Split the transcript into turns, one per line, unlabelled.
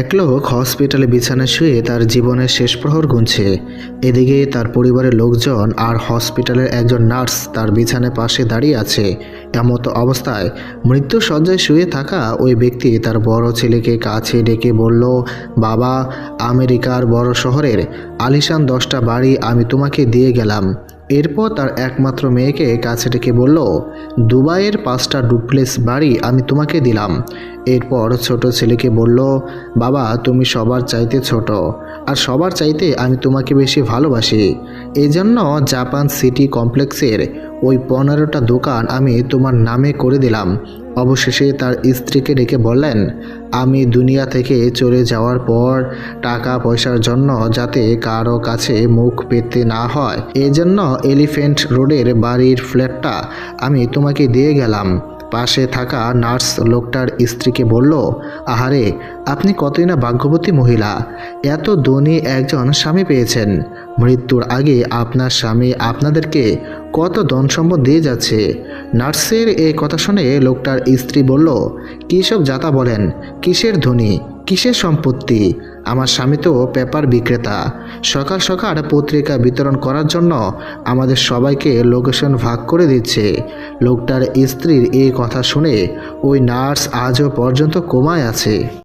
এক লোক হসপিটালে বিছানায় শুয়ে তার জীবনের শেষ প্রহর গুনছে। এদিকে তার পরিবারের লোকজন আর হসপিটালের একজন নার্স তার বিছানার পাশে দাঁড়িয়ে আছে। এমতো অবস্থায় মৃত্যু সজ্জায় শুয়ে থাকা ওই ব্যক্তি তার বড় ছেলেকে কাছে ডেকে বলল, বাবা, আমেরিকার বড় শহরের আলিশান দশটা বাড়ি আমি তোমাকে দিয়ে গেলাম। এরপর তার একমাত্র মেয়েকে কাছে ডেকে বলল, দুবাইয়ের পাঁচটা ডুপ্লেস বাড়ি আমি তোমাকে দিলাম। এরপর ছোট ছেলেকে বলল, বাবা, তুমি সবার চাইতে ছোট, আর সবার চাইতে আমি তোমাকে বেশি ভালোবাসি। এই জন্য জাপান সিটি কমপ্লেক্সের ওই পনেরোটা দোকান আমি তোমার নামে করে দিলাম। অবশেষে তার স্ত্রীকে ডেকে বললেন, আমি দুনিয়া থেকে চলে যাওয়ার পর টাকা পয়সার জন্য যাতে কারও কাছে মুখ পেতে না হয়, এজন্য এলিফেন্ট রোডের বাড়ির ফ্ল্যাটটা আমি তোমাকে দিয়ে গেলাম। পাশে থাকা নার্স লোকটার স্ত্রীকে বলল, আহারে, আপনি কতই না ভাগ্যবতী মহিলা, এত ধনী একজন স্বামী পেয়েছেন। মৃত্যুর আগে আপনার স্বামী আপনাদেরকে কত ধন সম্পদ দিয়ে যাচ্ছে? নার্সের এই কথা শুনে লোকটার স্ত্রী বলল, কী সব যাতা বলেন? কিসের ধনী? কিসের সম্পত্তি? আমার স্বামী তো পেপার বিক্রেতা। সকাল সকাল পত্রিকা বিতরণ করার জন্য আমাদের সবাইকে লোকেশন ভাগ করে দিচ্ছে। লোকটার স্ত্রীর এই কথা শুনে ওই নার্স আজও পর্যন্ত কোমায় আছে।